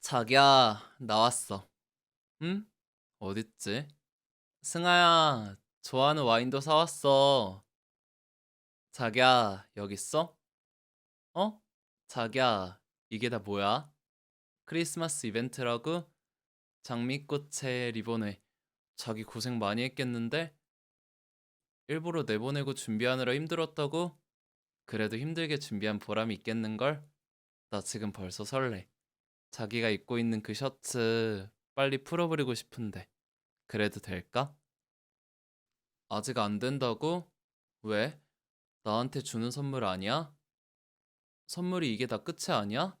자기야, 나왔어. 응? 어딨지? 승아야, 좋아하는 와인도 사왔어. 자기야, 여기 있어? 어? 자기야, 이게 다 뭐야? 크리스마스 이벤트라고? 장미꽃에 리본에 자기 고생 많이 했겠는데? 일부러 내보내고 준비하느라 힘들었다고? 그래도 힘들게 준비한 보람이 있겠는걸? 나 지금 벌써 설레. 자기가 입고 있는 그 셔츠 빨리 풀어버리고 싶은데 그래도 될까? 아직 안 된다고? 왜? 나한테 주는 선물 아니야? 선물이 이게 다 끝이 아니야?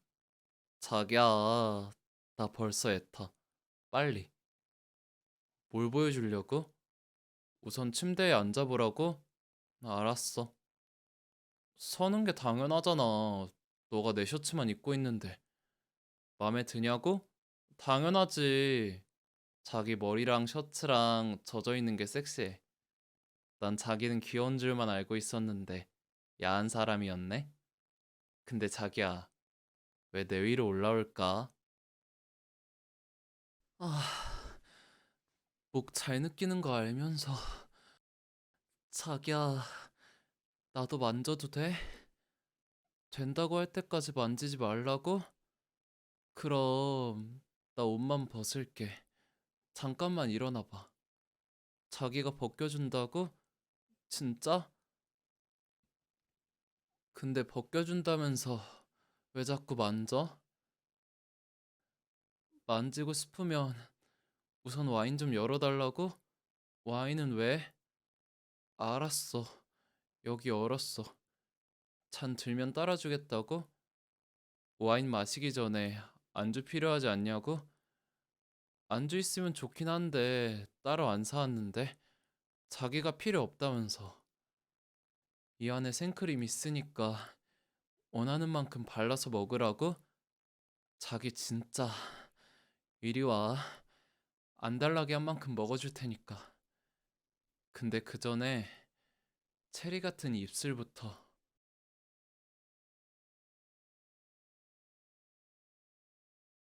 자기야, 나 벌써 애타. 빨리. 뭘 보여주려고? 우선 침대에 앉아보라고? 알았어. 서는 게 당연하잖아. 너가 내 셔츠만 입고 있는데. 마음에 드냐고? 당연하지. 자기 머리랑 셔츠랑 젖어 있는 게 섹시해. 난 자기는 귀여운 줄만 알고 있었는데 야한 사람이었네. 근데 자기야, 왜 내 위로 올라올까? 아, 목 잘 느끼는 거 알면서 자기야, 나도 만져도 돼? 된다고 할 때까지 만지지 말라고? 그럼 나 옷만 벗을게. 잠깐만 일어나 봐. 자기가 벗겨준다고? 진짜? 근데 벗겨준다면서 왜 자꾸 만져? 만지고 싶으면 우선 와인 좀 열어달라고? 와인은 왜? 알았어. 여기 얼었어. 잔 들면 따라주겠다고? 와인 마시기 전에 안주 필요하지 않냐고? 안주 있으면 좋긴 한데 따로 안 사왔는데 자기가 필요 없다면서 이 안에 생크림 있으니까 원하는 만큼 발라서 먹으라고? 자기 진짜 이리 와. 안 달라게 한 만큼 먹어줄 테니까. 근데 그 전에 체리 같은 입술부터